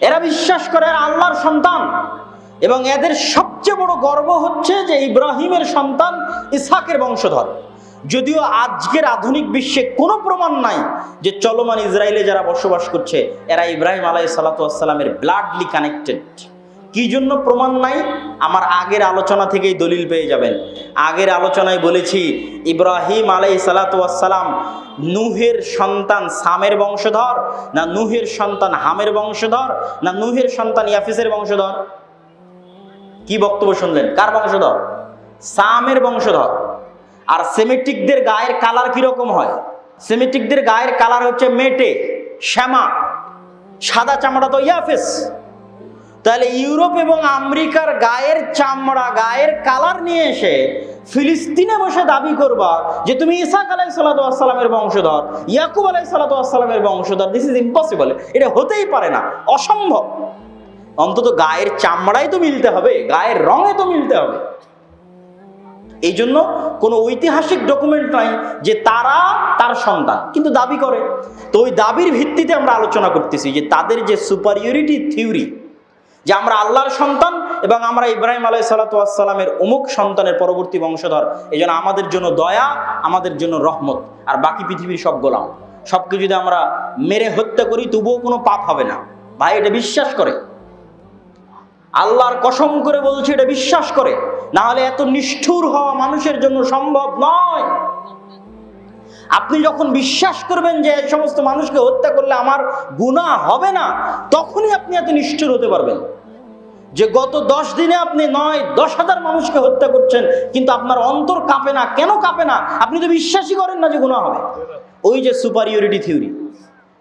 এরা বিশ্বাস করে আল্লাহর সন্তান। এবং এদের সবচেয়ে বড় গর্ব হচ্ছে যে ইব্রাহিমের সন্তান ইসাকের বংশধর। যদিও আজকের আধুনিক বিশ্বে কোনো প্রমাণ নাই যে চলমান ইসরায়েলে যারা বসবাস করছে, এরা ইব্রাহিম আলাই সালাতামের ব্লাডলি কানেক্টেড কি জন্য প্রমাণ নাই? আমার আগের আলোচনা থেকেই দলিল পেয়ে যাবেন। আগের আলোচনায় বলেছি, ইব্রাহিম আলাই সালাতাম নুহের সন্তান সামের বংশধর, না নুহের সন্তান হামের বংশধর, না নুহের সন্তান ইয়াফিসের বংশধর? কি বক্তব্য শুনলেন? কার বংশধর? সামের বংশধর। আর সেমেটিকদের গায়ের কালার কীরকম হয়? সেমেটিকদের গায়ের কালার হচ্ছে মেটে, শ্যামা, সাদা চামড়া তো ইয়াফেস। তাহলে ইউরোপ এবং আমেরিকার গায়ের চামড়া, গায়ের কালার নিয়ে এসে ফিলিস্তিনে বসে দাবি করবা যে তুমি ইসাক আলাই সালাতামের বংশধর, ইয়াকুব আলাই সালাতামের বংশধর। দিস ইজ ইম্পসিবল এটা হতেই পারে না। অসম্ভব। অন্তত গায়ের চামড়াই তো মিলতে হবে, গায়ের রঙে তো মিলতে হবে। এই জন্য কোনো ঐতিহাসিক ডকুমেন্ট নাই যে তারা তার সন্তান, কিন্তু দাবি করে। তো ওই দাবির ভিত্তিতে আমরা আলোচনা করতেছি যে তাদের যে সুপারিয়রিটি থিওরি যে আমরা আল্লাহর সন্তান এবং আমরা ইব্রাহিম আলাই সালাতামের অমুক সন্তানের পরবর্তী বংশধর। এই আমাদের জন্য দয়া, আমাদের জন্য রহমত। আর বাকি পৃথিবীর সব গোলাম। সবকে যদি আমরা মেরে হত্যা করি, তবুও কোনো পাপ হবে না। ভাই, এটা বিশ্বাস করে। আল্লাহর কসম করে বলছে, এটা বিশ্বাস করে। না হলে এত নিষ্ঠুর হওয়া মানুষের জন্য সম্ভব নয়। আপনি যখন বিশ্বাস করবেন যে এই সমস্ত মানুষকে হত্যা করলে আমার গুণা হবে না, তখনই আপনি এত নিষ্ঠুর হতে পারবেন। যে গত দশ দিনে আপনি নয়, দশ হাজার মানুষকে হত্যা করছেন, কিন্তু আপনার অন্তর কাঁপে না। কেন কাঁপে না? আপনি তো বিশ্বাসই করেন না যে গুণা হবে। ওই যে সুপারিয়রিটি থিওরি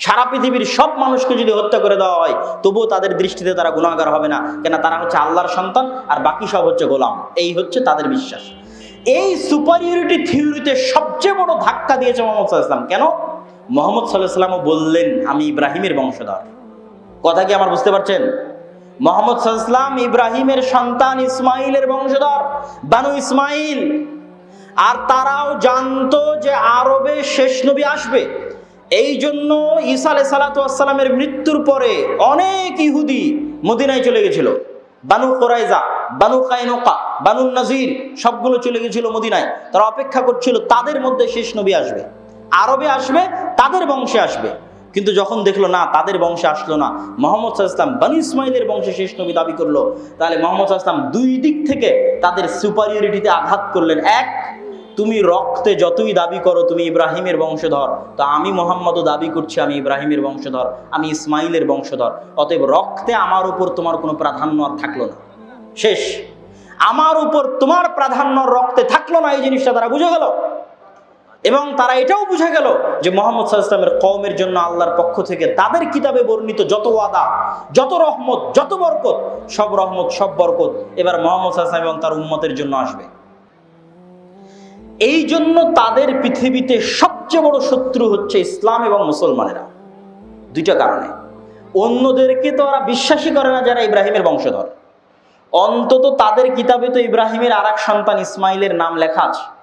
সারা পৃথিবীর সব মানুষকে যদি হত্যা করে দেওয়া হয়, তবুও তাদের দৃষ্টিতে তারা গুণাগার হবে না কেন তারা হচ্ছে আল্লাহর সন্তান, আর বাকি সব হচ্ছে গোলাম। এই হচ্ছে তাদের বিশ্বাস। এই সুপারিয়রিটি থিওরিতে সবচেয়ে বড় ধাক্কা দিয়েছে মোহাম্মদ সাল্লাহ ইসলাম কেন? মোহাম্মদ সাল্লাহ সাল্লামও বললেন, আমি ইব্রাহিমের বংশধর। কথা কি আমার বুঝতে পারছেন? মোহাম্মদ সাল্লাম ইব্রাহিমের সন্তান ইসমাইলের বংশধর, বানু ইসমাইল। আর তারাও জানতো যে আরবে শেষ নবী আসবে। এই জন্য ঈসা আলাই সালাতামের মৃত্যুর পরে অনেক ইহুদি মদিনায় চলে গেছিল। Banu Qurayza Banu Qaynuqa, Banu Nadir, সবগুলো চলে গেছিল মদিনায়। তারা অপেক্ষা করছিল তাদের মধ্যে শেষ নবী আসবে। আরবে আসবে, তাদের বংশে আসবে। কিন্তু যখন দেখল, না, তাদের বংশে আসলো না। মোহাম্মদ সাল্লাম বানু ইসমাইলের বংশে শেষ নবী দাবি করল। তাহলে মোহাম্মদ সাল্লাম দুই দিক থেকে তাদের সুপারিয়রিটিতে আঘাত করলেন। এক, তুমি রক্তে যতই দাবি করো, তুমি ইব্রাহিমের বংশধর। তো আমি মোহাম্মদও দাবি করছি, আমি ইব্রাহিমের বংশধর, আমি ইসমাইলের বংশধর। অতএব রক্তে আমার উপর তোমার কোনো প্রাধান্য আর থাকল না। শেষ। আমার উপর তোমার প্রাধান্য রক্তে থাকল না, এই জিনিসটা তারা বুঝে গেল। এবং তারা এটাও বুঝে গেল যে মোহাম্মদ সাল্লামের কওমের জন্য আল্লাহর পক্ষ থেকে তাদের কিতাবে বর্ণিত যত ওয়াদা, যত রহমত, যত বরকত, সব রহমত, সব বরকত এবার মোহাম্মদ সাল্লাম এবং তার উম্মতের জন্য আসবে। এই জন্য তাদের পৃথিবীতে সবচেয়ে বড় শত্রু হচ্ছে ইসলাম এবং মুসলমানেরা। দুইটা কারণে। অন্যদেরকে তো ওরা বিশ্বাসই করে না যারা ইব্রাহিমের বংশধর। অন্তত তাদের কিতাবে তো ইব্রাহিমের আর সন্তান ইসমাইলের নাম লেখা আছে।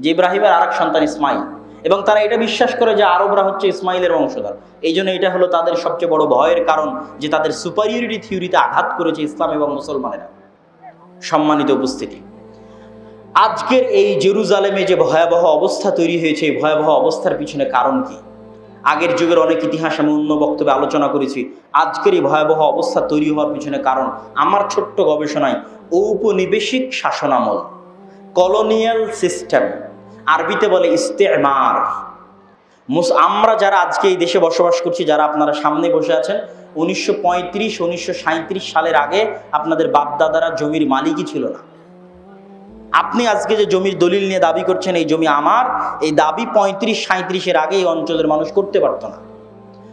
যে ইব্রাহিমের আর সন্তান ইসমাইল। এবং তারা এটা বিশ্বাস করে যে আরবরা হচ্ছে ইসমাইলের বংশধর। এই জন্য এটা হলো তাদের সবচেয়ে বড় ভয়ের কারণ যে তাদের সুপারিয়রিটি থিওরিতে আঘাত করেছে ইসলাম এবং মুসলমানেরা। সম্মানিত উপস্থিতি। আজকের এই জেরুজালেমে যে ভয়াবহ অবস্থা তৈরি হয়েছে, এই ভয়াবহ অবস্থার পিছনে কারণ কি? আগের যুগের অনেক ইতিহাস আমি অন্য বক্তব্যে আলোচনা করেছি। আজকের এই ভয়াবহ অবস্থা তৈরি হওয়ার পিছনে কারণ আমার ছোট্ট গবেষণায় ঔপনিবেশিক শাসনামল। Colonial system. আরবিতে বলে ইস্তেমার। মুস- আমরা যারা আজকে এই দেশে বসবাস করছি, যারা আপনারা সামনে বসে আছেন, উনিশশো পঁয়ত্রিশ, উনিশশো সালের আগে আপনাদের বাপদাদারা জমির মালিকই ছিল না। আপনি আজকে যে জমির দলিল নিয়ে দাবি করছেন, এই জমি আমার, এই দাবি পঁয়ত্রিশ সাঁত্রিশের আগে এই অঞ্চলের মানুষ করতে পারতো না।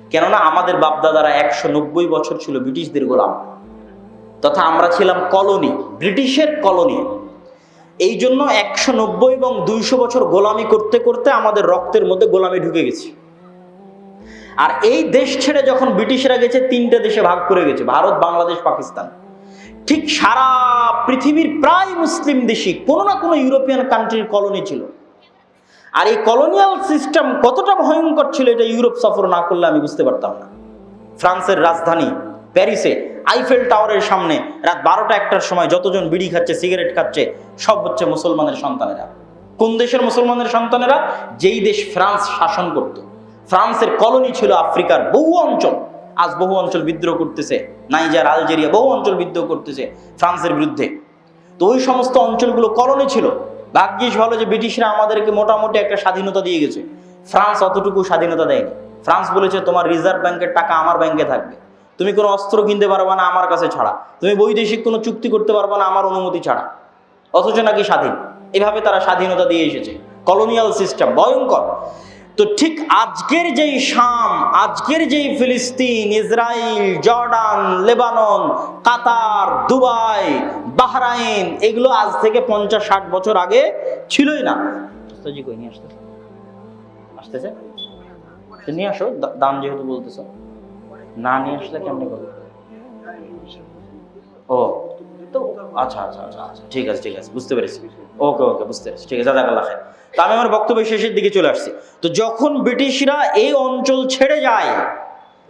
কেননা আমাদের বাপদাদারা একশো নব্বই বছর ছিল ব্রিটিশদের গোলাম। তথা আমরা ছিলাম কলোনি, ব্রিটিশের কলোনি। এই জন্য একশো নব্বই এবং দুইশো বছর গোলামি করতে করতে আমাদের রক্তের মধ্যে গোলামি ঢুকে গেছে। আর এই দেশ ছেড়ে যখন ব্রিটিশরা গেছে, তিনটে দেশে ভাগ করে গেছে, ভারত, বাংলাদেশ, পাকিস্তান। ঠিক সারা পৃথিবীর প্রায় মুসলিম দেশই কোনো না কোনো ইউরোপিয়ান কান্ট্রির কলোনি ছিল। আর এই কলোনিয়াল সিস্টেম কতটা ভয়ঙ্কর ছিল, এটা ইউরোপ সফর না করলে আমি বুঝতে পারতাম না। ফ্রান্সের রাজধানী প্যারিসে আইফেল টাওয়ারের সামনে রাত বারোটা একটার সময় যতজন বিড়ি খাচ্ছে, সিগারেট খাচ্ছে, সব হচ্ছে মুসলমানের সন্তানেরা। কোন দেশের মুসলমানের সন্তানেরা? যেই দেশ ফ্রান্স শাসন করত। ফ্রান্সের কলোনি ছিল আফ্রিকার বহু অঞ্চল। আজ বহু অঞ্চল বিদ্রোহ করতেছে। নাইজার, আলজেরিয়া, বহু অঞ্চল বিদ্রোহ করতেছে ফ্রান্সের বিরুদ্ধে। তো ওই সমস্ত অঞ্চলগুলো কলোনি ছিল। ভাগ্যিস ভালো যে ব্রিটিশরা আমাদেরকে মোটামুটি একটা স্বাধীনতা দিয়ে গেছে। ফ্রান্স অতটুকু স্বাধীনতা দেয়নি। ফ্রান্স বলেছে, তোমার রিজার্ভ ব্যাংকের টাকা আমার ব্যাংকে থাকবে। তুমি কোনো অস্ত্র কিনতে পারবে না আমার কাছে ছাড়া। তুমি বৈদেশিক কোনো চুক্তি করতে পারবে না আমার অনুমতি ছাড়া। অথচ নাকি স্বাধীন? এভাবে তারা স্বাধীনতা দিয়ে এসেছে। কলোনিয়াল সিস্টেম ভয়ঙ্কর। তো ঠিক আজকের যেই শাম, আজকের যেই ফিলিস্তিন Israel Jordan, Lebanon, Qatar, Dubai, Bahrain, এগুলো আজ থেকে পঞ্চাশ ষাট বছর আগে ছিলই না। আসতেছে? আসতেছে নিয়ে আসো দাম যেহেতু বলতেছো। না নিয়ে আসলে কেমনে করব? ও তো আচ্ছা আচ্ছা আচ্ছা আচ্ছা ঠিক আছে ঠিক আছে, বুঝতে পেরেছি। ওকে ওকে, বুঝতে পেরেছি, ঠিক আছে, জাজাকাল্লাহ খায় তো আমি আমার বক্তব্য শেষের দিকে চলে আসছি। তো যখন ব্রিটিশরা এই অঞ্চল ছেড়ে যায়,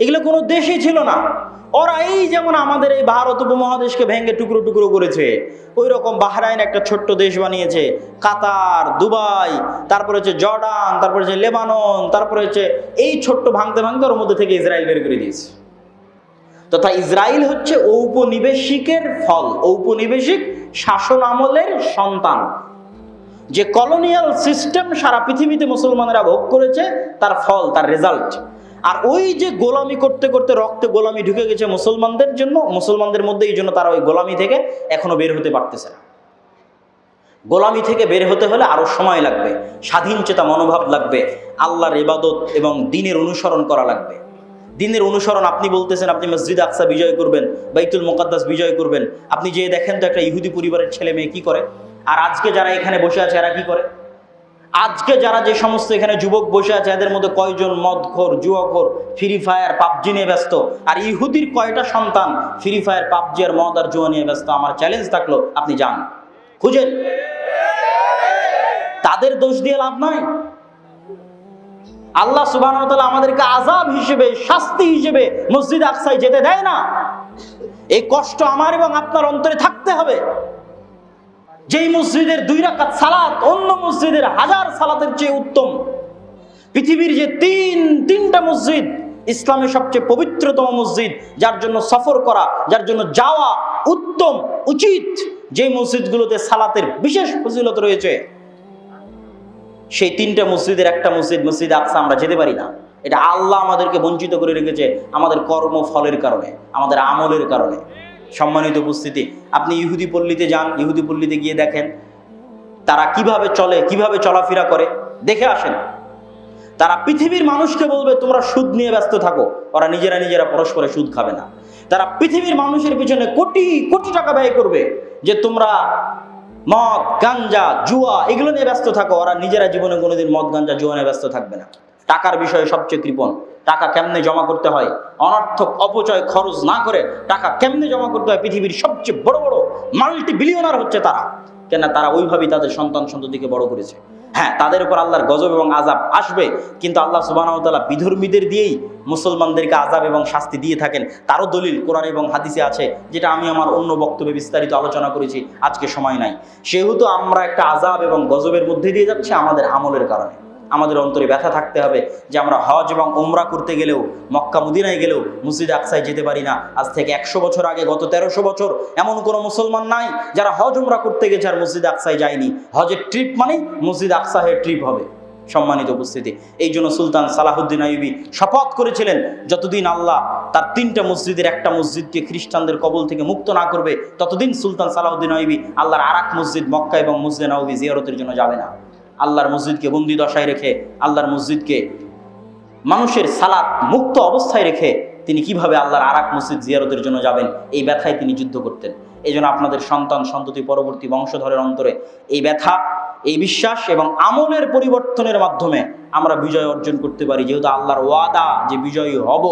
এগুলো কোনো দেশই ছিল না। ওরা এই যেমন আমাদের এই ভারত উপমহাদেশকে ভেঙে টুকরো টুকরো করেছে ওই রকম বাহরাইন একটা ছোট্ট দেশ বানিয়েছে, কাতার, দুবাই, তারপরে হচ্ছে জর্ডান, তারপরে হচ্ছে লেবানন, তারপরে হচ্ছে এই ছোট্ট ভাঙতে ভাঙতে ওর মধ্যে থেকে ইসরায়েল বের করে দিয়েছে। তথা ইসরায়েল হচ্ছে ঔপনিবেশিকের ফল, ঔপনিবেশিক শাসন আমলের সন্তান। যে কলোনিয়াল সিস্টেম সারা পৃথিবীতে মুসলমানেরা ভোগ করেছে, তার ফল, তার রেজাল্ট আর ওই যে গোলামি করতে করতে রক্তে গোলামি ঢুকে গেছে মুসলমানদের জন্য, মুসলমানদের মধ্যে এই জন্য তারা ওই গোলামি থেকে এখনও বের হতে পারতেছে না। গোলামি থেকে বের হতে হলে আরও সময় লাগবে স্বাধীন চেতা মনোভাব লাগবে, আল্লাহর ইবাদত এবং দিনের অনুসরণ করা লাগবে। দিনের অনুসরণ আপনি বলতেছেন, আপনি মসজিদ আকসা বিজয় করবেন, বাইতুল মোকাদ্দাস বিজয় করবেন। আপনি যে দেখেন তো একটা ইহুদি পরিবারের ছেলে মেয়ে কি করে? আর আজকে যারা এখানে বসে আছে, এরা কি করে? আজকে যারা যে সমস্ত এখানে যুবক বসে আছে, এদের মধ্যে কয়জন মদখোর, জুয়াখোর, ফ্রি ফায়ার, পাবজি নিয়ে ব্যস্ত? আর ইহুদির কয়টা সন্তান ফ্রি ফায়ার, পাবজি আর মদ আর জুয়া নিয়ে ব্যস্ত? আমার চ্যালেঞ্জ থাকল, আপনি যান। খুঁজেন। তাদের দোষ দিয়ে লাভ নাই? আল্লাহ সুবাহ আমাদেরকে আজাব হিসেবে, শাস্তি হিসেবে মসজিদ আকসায় যেতে দেয় না। এই কষ্ট আমার এবং আপনার অন্তরে থাকতে হবে। যেই মসজিদের দুই রাকাত সালাত, অন্য মসজিদের হাজার সালাতের চেয়ে উত্তম। পৃথিবীর যে তিন, তিনটা মসজিদ, ইসলামের সবচেয়ে পবিত্রতম মসজিদ, যার জন্য সফর করা, যার জন্য যাওয়া উত্তম, উচিত যে মসজিদগুলোতে সালাতের বিশেষ ফজিলত রয়েছে। সেই তিনটা মসজিদের একটা মসজিদ মসজিদ আকসা আমরা যেতে পারি না। এটা আল্লাহ আমাদেরকে বঞ্চিত করে রেখেছে আমাদের কর্মফলের কারণে, আমাদের আমলের কারণে। সম্মানিত উপস্থিতি, আপনি ইহুদি পল্লীতে যান, ইহুদি পল্লীতে গিয়ে দেখেন, তারা কীভাবে চলে, কীভাবে চলাফেরা করে, দেখে আসেন। তারা পৃথিবীর মানুষকে বলবে, তোমরা সুদ নিয়ে ব্যস্ত থাকো, ওরা নিজেরা নিজেরা পরস্পরে সুদ খাবে না। তারা পৃথিবীর মানুষের পিছনে কোটি কোটি টাকা ব্যয় করবে যে তোমরা মদ, গাঞ্জা, জুয়া, এগুলো নিয়ে ব্যস্ত থাকো। ওরা নিজেরা জীবনে কোনোদিন মদ, গাঞ্জা, জুয়া নিয়ে ব্যস্ত থাকবে না। টাকার বিষয়ে সবচেয়ে কৃপণ। টাকা কেমনে জমা করতে হয়? অনর্থক অপচয় খরচ না করে টাকা কেমনে জমা করতে হয়? পৃথিবীর সবচেয়ে বড় বড় মাল্টি বিলিয়নার হচ্ছে তারা। কেন তারা ওইভাবেই তাদের সন্তান সন্ততিকে বড় করেছে। হ্যাঁ তাদের উপর আল্লাহর গজব এবং আজাব আসবে। কিন্তু আল্লাহ সুবাহতাল্লাহ বিধর্মীদের দিয়েই মুসলমানদেরকে আজাব এবং শাস্তি দিয়ে থাকেন। তারও দলিল কোরআন এবং হাদিসে আছে, যেটা আমি আমার অন্য বক্তব্যে বিস্তারিত আলোচনা করেছি, আজকে সময় নাই। সেহেতু আমরা একটা আজাব এবং গজবের মধ্যে দিয়ে যাচ্ছি আমাদের আমলের কারণে। আমাদের অন্তরে ব্যথা থাকতে হবে যে আমরা হজ এবং ওমরা করতে গেলেও, মক্কা মদিনায় গেলেও মসজিদ আকসায় যেতে পারি না। আজ থেকে একশো বছর আগে, গত তেরোশো বছর এমন কোনো মুসলমান নাই যারা হজ ওমরা করতে গেছে আর মসজিদ আকসায় যায়নি। হজের ট্রিপ মানে মসজিদ আকসাহের ট্রিপ হবে। সম্মানিত উপস্থিতি, এই জন্য সুলতান সালাহুদ্দিন আইবি শপথ করেছিলেন, যতদিন আল্লাহ তার তিনটা মসজিদের একটা মসজিদকে খ্রিস্টানদের কবল থেকে মুক্ত না করবে, ততদিন সুলতান সালাহুদ্দিন আইবি আল্লাহর আরাক মসজিদ মক্কা এবং মসজিদ নবী জিয়ারতের জন্য যাবে না। আল্লাহর মসজিদকে বন্দি দশায় রেখে, আল্লাহর মসজিদকে মানুষের সালাত মুক্ত অবস্থায় রেখে তিনি কীভাবে আল্লাহর আরাক মসজিদ জিয়ারতের জন্য যাবেন? এই ব্যথায় তিনি যুদ্ধ করতেন। এই আপনাদের সন্তান, সন্ততি পরবর্তী বংশধরের অন্তরে এই ব্যথা, এই বিশ্বাস এবং আমলের পরিবর্তনের মাধ্যমে আমরা বিজয় অর্জন করতে পারি। যেহেতু আল্লাহর ওয়াদা যে বিজয়ী হব,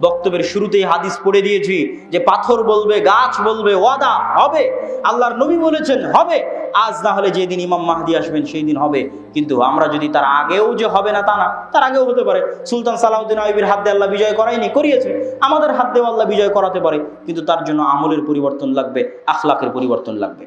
বক্তব্যের শুরুতেই হাদিস পড়ে দিয়েছি যে পাথর বলবে, গাছ বলবে, ওয়াদা হবে, আল্লাহর নবী বলেছেন হবে। আজ না হলে যেদিন ইমাম মাহাদি আসবেন সেই দিন হবে। কিন্তু আমরা যদি তার আগেও যে হবে না তা না, তার আগেও হতে পারে। সুলতান সালাউদ্দিন আইবির হাত দিয়ে আল্লাহ বিজয় করায়নি, করিয়েছে। আমাদের হাত দিয়েও আল্লাহ বিজয় করাতে পারে। কিন্তু তার জন্য আমলের পরিবর্তন লাগবে, আখলাকের পরিবর্তন লাগবে।